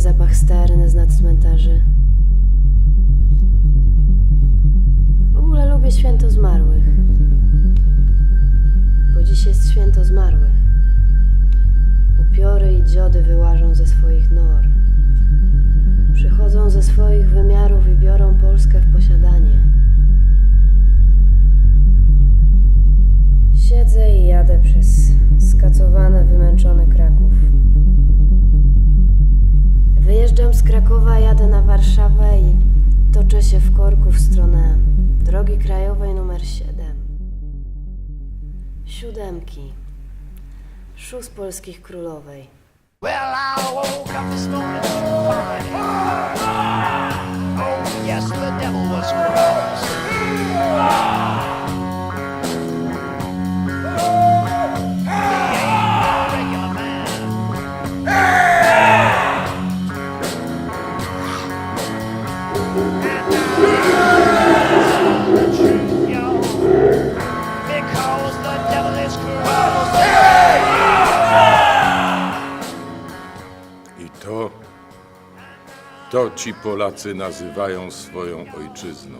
zapach sterny z nad cmentarzy. W ogóle lubię święto zmarłych. Bo dziś jest święto zmarłych. Upiory i dziody wyłażą ze swoich nor. Przychodzą ze swoich wymiarów i biorą Polskę w posiadanie. Siedzę i jadę przez skacowany, wymęczony Kraków. Z Krakowa, jadę na Warszawę i toczę się w korku w stronę drogi krajowej numer 7. Siódemki. Szóst polskich królowej. Well, I woke up this morning to find Oh, yes, the devil was cross. I to, to ci Polacy nazywają swoją ojczyzną.